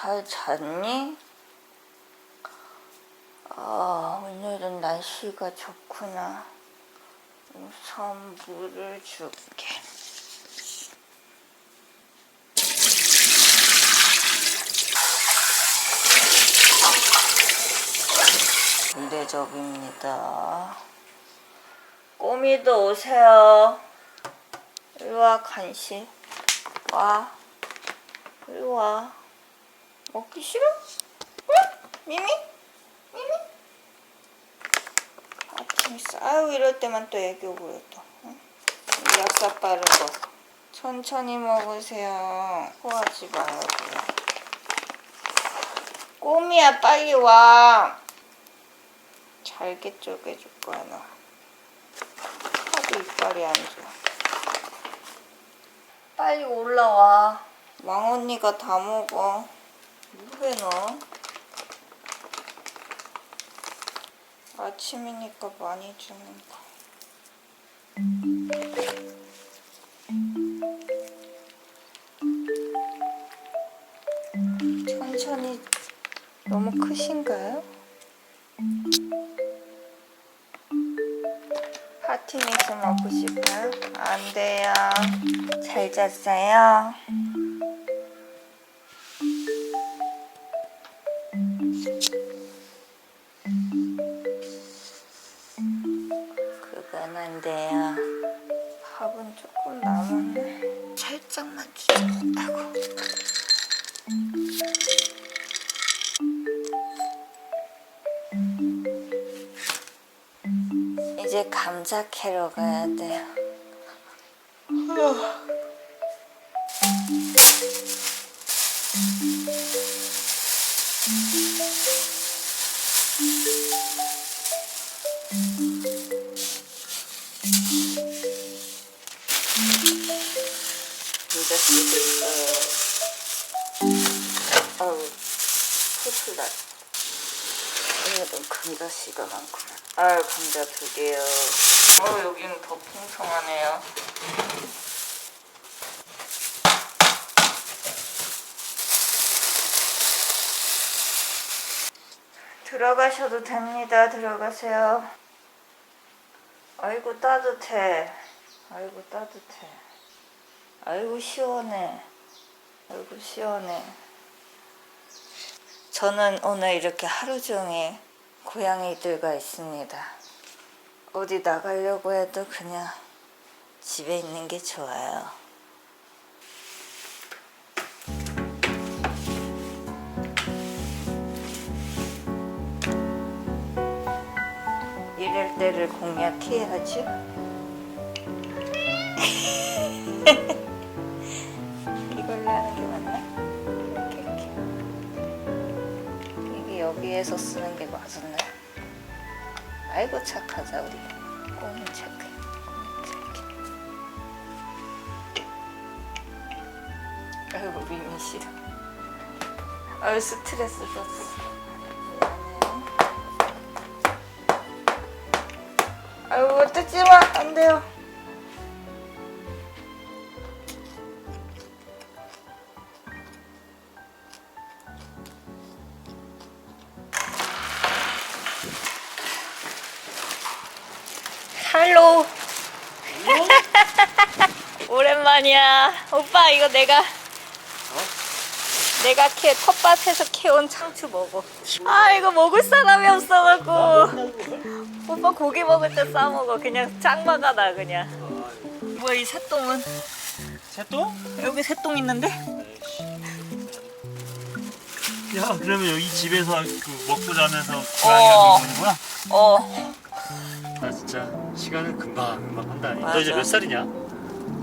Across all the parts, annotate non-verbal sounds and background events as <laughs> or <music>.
잘 잤니? 아, 오늘은 날씨가 좋구나. 우선 물을 줄게. 대접입니다. 꼬미도 오세요. 이리 와, 간식. 와. 이리 와. 먹기 싫어? 응? 미미? 미미? 아침 아유 이럴 때만 또 애교 부려 또. 응? 이 약사 빠른 거. 천천히 먹으세요. 토하지 말고요. 꼬미야 빨리 와. 잘게 쪼개줄 거야 너. 하도 이빨이 안 좋아. 빨리 올라와. 왕언니가 다 먹어. 너? 아침이니까 많이 주는 거. 천천히 너무 크신가요? 파티믹스 먹고 싶어요? 안 돼요. 잘 잤어요? 돼요. 밥은 조금 남았네. 살짝만 주자. 아이고. 이제 감자 캐러 가야 돼요. 어우, 풀풀 나. 여기도 감자 씨가 많구나. 아유, 감자 두 개요. 어, 여기는 더 풍성하네요. 들어가셔도 됩니다. 들어가세요. 아이고 따뜻해. 아이고 따뜻해. 아이고 시원해. 아이고 시원해. 저는 오늘 이렇게 하루 종일 고양이들과 있습니다. 어디 나가려고 해도 그냥 집에 있는 게 좋아요. 이럴 때를 공략해야죠. <laughs> 여기에서 쓰는 게 맞았네. 아이고 착하자 우리. 꼬는 착해. 꼬는 착해. 아이고 미미 싫어. 아유 스트레스 받았어. 미안해요. 아이고 뜯지 마. 안 돼요. 오랜만이야. 오빠 이거 내가 내가 캐 텃밭에서 캐온 상추 먹어. 아 이거 먹을 사람이 없어갖고. 오빠 고기 먹을 때 싸 먹어. 그냥 짱마가다 그냥. 뭐야 이 새똥은? 새똥? 여기 새똥 있는데? 야 그러면 여기 집에서 그 먹고 자면서 어. 고양이가 보는 거야? 어. 나 진짜 시간을 금방 금방 한다. 맞아. 너 이제 몇 살이냐?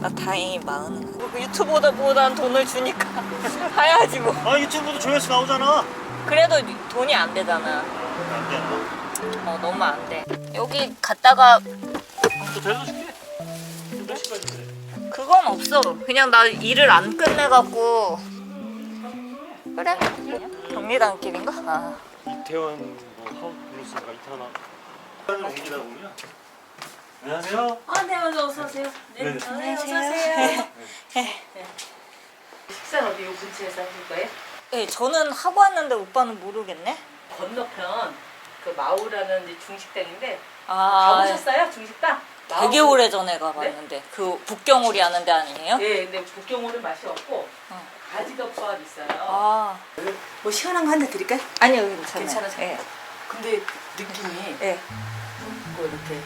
나 다행히 마흔. 유튜브보다 보단 돈을 주니까 <laughs> 해야지 뭐. 아 유튜브도 조회수 나오잖아. 그래도 돈이 안 되잖아. 안 돼. 어 너무 안 돼. 여기 갔다가 또 데려다 줄게. 몇 시까지 그래? 그건 없어. 그냥 나 일을 안 끝내갖고. 그래? 경리단길인가? 아. 이태원 뭐 하우 블루스인가 이태원. 옮기다 보면. 안녕하세요. 아, 네, 먼저 어서 오세요. 네, 네네. 아, 네, 어서 안녕하세요. 오세요. 식사는 어디 요 근처에서 하실 거예요? 네, 저는 하고 왔는데 오빠는 모르겠네. 건너편 그 마우라는 이제 중식당인데 아, 가보셨어요 중식당? 되게. 오래 전에 가봤는데 그 북경오리 하는 데 아니에요? 네, 근데 북경오는 맛이 없고 어. 가지덮밥 있어요. 아, 뭐 시원한 거한잔 드릴까요? 아니요, 괜찮아요. 괜찮으세요? 예, 근데 느낌이 예. 뭐 이렇게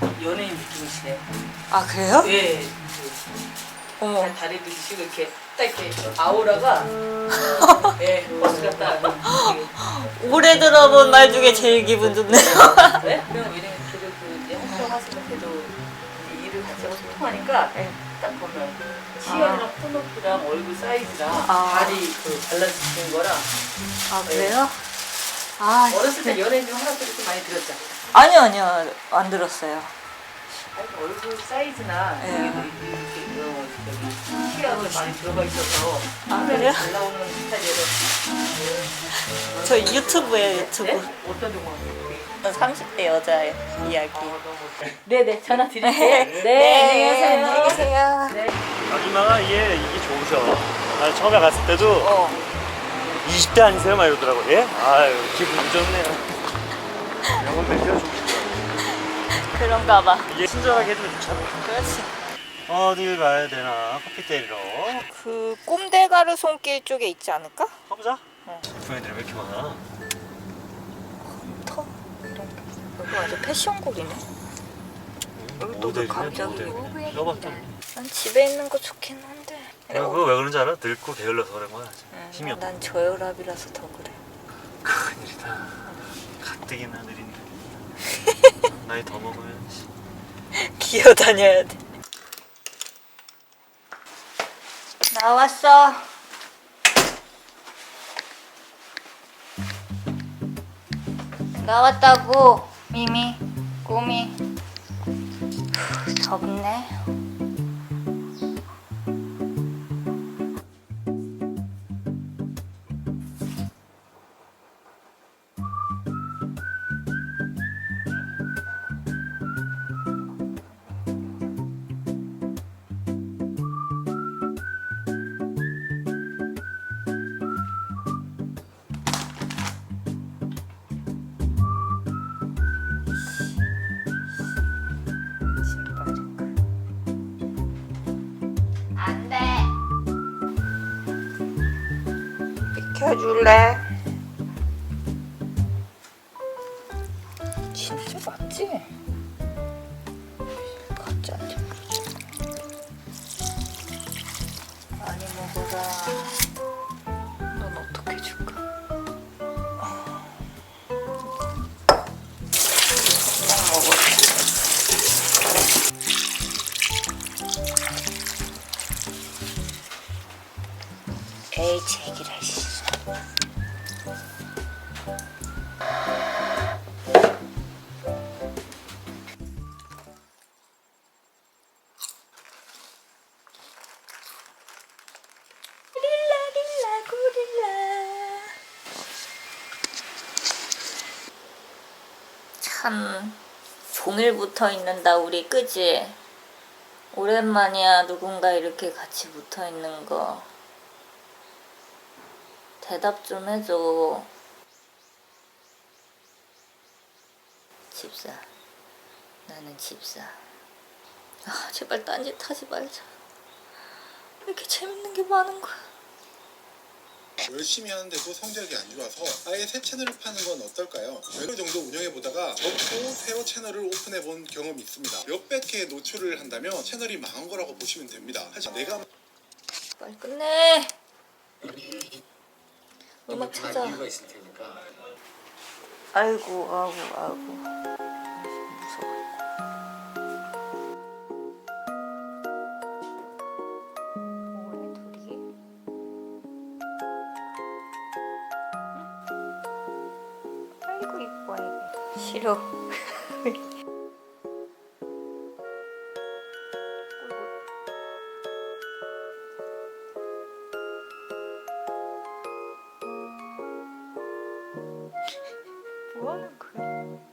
저기 연예인 느낌이시네요. 아 그래요? 예. 그 어머. 잘 다리 드시고 이렇게 딱 이렇게 아우라가 <laughs> 예, 버스 이게 올해 들어본 말 중에 제일 기분 좋네요. <laughs> 네? 그럼 왜냐면 저도 그 이제 걔도 이제 일을 같이 하고 소통하니까 네. 딱 보면 치열이랑 톤오프랑 얼굴 사이즈랑 아. 다리 그 밸런스 좋은 거랑 아 그래요? 아 어렸을 때 연예인 좀 하라고 이렇게 많이 들었죠. 아니요 아니요 안 들었어요. 아니, 얼굴 사이즈나 네. 이게 이렇게 어, 저기 키하고 많이 들어가 있어서 아, 화면에 그래요? 잘 나오는 스타일이라 저 유튜브에 유튜브. 네? 어떤 종목? 30대 여자 이야기. 네네 전화 드릴게요. 네, 안녕히 계세요. 네. 아줌마가 이게 이게 좋으셔. 나 처음에 갔을 때도 어. 20대 아니세요? 막 이러더라고. 예? 아유 기분 좋네요. 영혼 멘트가 좋으시더라고. 그런가 봐. 이게 친절하게 해주면 좋잖아. 그렇지. 어딜 가야 되나? 커피 때리러. 그 꼼데가르 손길 쪽에 있지 않을까? 가보자. 어. 부인들이 왜 이렇게 많아? 터 이런 게. 여기 완전 패션곡이네. 여기 또 갑자기. 모델. 난 집에 있는 거 좋긴 한 데. 내가 그거 왜 그런지 알아? 늙고 게을러서 그런 거야. 응, 힘이 없다. 난 저혈압이라서 더 그래. 큰일이다. 가뜩이나 느린데. 나이 더 먹으면 씨. 기어 다녀야 돼. 나왔어. 나왔다고 미미 꼬미 후, 덥네. 비켜줄래? 진짜 맞지? 모르지. 많이 먹어라. 넌 어떻게 줄까? 먹을게. 에이 제기라 씨. 참 종일 붙어 있는다 우리 그지? 오랜만이야 누군가 이렇게 같이 붙어 있는 거 대답 좀 해줘. 집사. 나는 집사. 아, 제발 딴짓 하지 말자. 왜 이렇게 재밌는 게 많은 거야? 열심히 하는데도 성적이 안 좋아서 아예 새 채널을 파는 건 어떨까요? 몇 정도 운영해 보다가 접고 새로 채널을 오픈해 본 경험이 있습니다. 몇백 개 노출을 한다면 채널이 망한 거라고 보시면 됩니다. 하지만 내가 빨리 끝내. 음악 찾아. 이유가 있을 테니까. 아이고, 아이고, 아이고. 무서워. 이뻐. 싫어. 뭐 하는 거야?